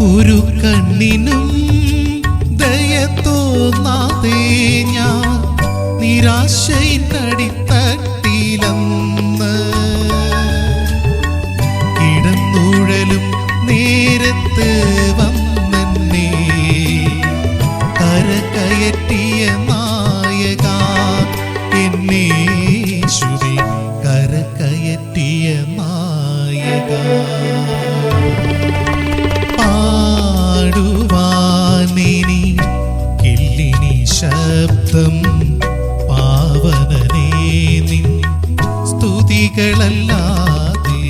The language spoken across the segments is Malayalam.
ഒരു കണ്ണിനും ദയ തോന്നാതെ ഞാൻ നിരാശയിനടിത്തട്ടിലെന്ന് കിടന്നുഴലും നേരത്ത് വന്നെന്നെ. കരകയറ്റിയ നായക എന്നെ ശ്രുതി. കരകയറ്റിയ നായക.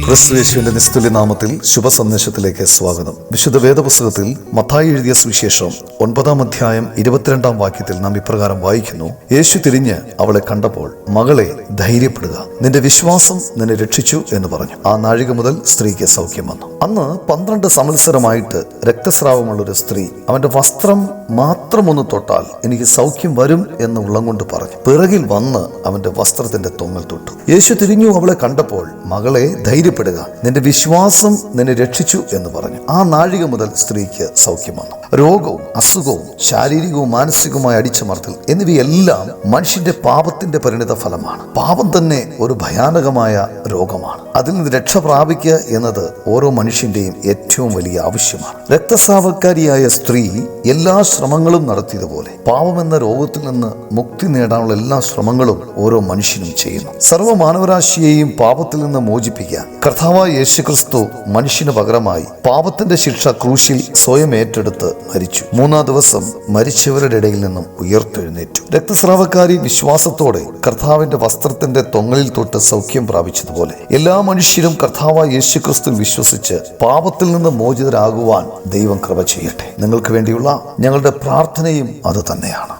ക്രിസ്തുയേശുവിന്റെ നിസ്തുല്യ നാമത്തിൽ ശുഭ സന്ദേശത്തിലേക്ക് സ്വാഗതം. വിശുദ്ധ വേദപുസ്തകത്തിൽ മത്തായി എഴുതിയ സുവിശേഷം ഒൻപതാം അധ്യായം ഇരുപത്തിരണ്ടാം വാക്യത്തിൽ നാം ഇപ്രകാരം വായിക്കുന്നു. യേശു തിരിഞ്ഞ് അവളെ കണ്ടപ്പോൾ മകളെ ധൈര്യപ്പെടുക നിന്റെ വിശ്വാസം നിന്നെ രക്ഷിച്ചു എന്ന് പറഞ്ഞു. ആ നാഴിക മുതൽ സ്ത്രീക്ക് സൗഖ്യം വന്നു. അന്ന് പന്ത്രണ്ട് രക്തസ്രാവമുള്ള ഒരു സ്ത്രീ അവന്റെ വസ്ത്രം മാത്രം ഒന്ന് തൊട്ടാൽ എനിക്ക് സൗഖ്യം വരും എന്ന് ഉള്ളം കൊണ്ട് പറഞ്ഞു. പിറകിൽ വന്ന് അവന്റെ വസ്ത്രത്തിന്റെ തൊങ്ങൽ തൊട്ടു. യേശു തിരിഞ്ഞു അവളെ കണ്ടപ്പോൾ മകളെ ധൈര്യപ്പെടുക നിന്റെ വിശ്വാസം നിന്നെ രക്ഷിച്ചു എന്ന് പറഞ്ഞു. ആ നാഴിക മുതൽ സ്ത്രീക്ക് സൗഖ്യം വന്നു. രോഗവും അസുഖവും ശാരീരികവും മാനസികവുമായ അടിച്ചമർത്തൽ എന്നിവയെല്ലാം മനുഷ്യന്റെ പാപത്തിന്റെ പരിണിത ഫലമാണ് പാപം തന്നെ ഒരു ഭയാനകമായ രോഗമാണ്. അതിൽ നിന്ന് രക്ഷ പ്രാപിക്കുക എന്നത് ഓരോ മനുഷ്യന്റെയും ഏറ്റവും വലിയ ആവശ്യമാണ്. രക്തസ്രാവക്കാരിയായ സ്ത്രീ എല്ലാ ശ്രമങ്ങളും നടത്തിയതുപോലെ എന്ന രോഗത്തിൽ നിന്ന് മുക്തി നേടാനുള്ള എല്ലാ ശ്രമങ്ങളും ഓരോ മനുഷ്യനും ചെയ്യുന്നു. സർവ മാനവരാശിയെയും പാപത്തിൽ നിന്ന് മോചിപ്പിക്കാൻ കർത്താവായ യേശുക്രിസ്തു മനുഷ്യന് പകരമായി പാപത്തിന്റെ ശിക്ഷ ക്രൂശിൽ സ്വയം ഏറ്റെടുത്ത് മരിച്ചു. മൂന്നാം ദിവസം മരിച്ചവരുടെ ഇടയിൽ നിന്നും ഉയർത്തെഴുന്നേറ്റു. രക്തസ്രാവക്കാരി വിശ്വാസത്തോടെ കർത്താവിന്റെ വസ്ത്രത്തിന്റെ തൊങ്ങലിൽ തൊട്ട് സൗഖ്യം പ്രാപിച്ചതുപോലെ എല്ലാ മനുഷ്യരും കർത്താവായ യേശുക്രിസ്തു വിശ്വസിച്ച് പാപത്തിൽ നിന്ന് മോചിതരാകുവാൻ ദൈവം കൃപ ചെയ്യട്ടെ. നിങ്ങൾക്ക് വേണ്ടിയുള്ള ഞങ്ങളുടെ പ്രാർത്ഥനയും അത് തന്നെയാണ്.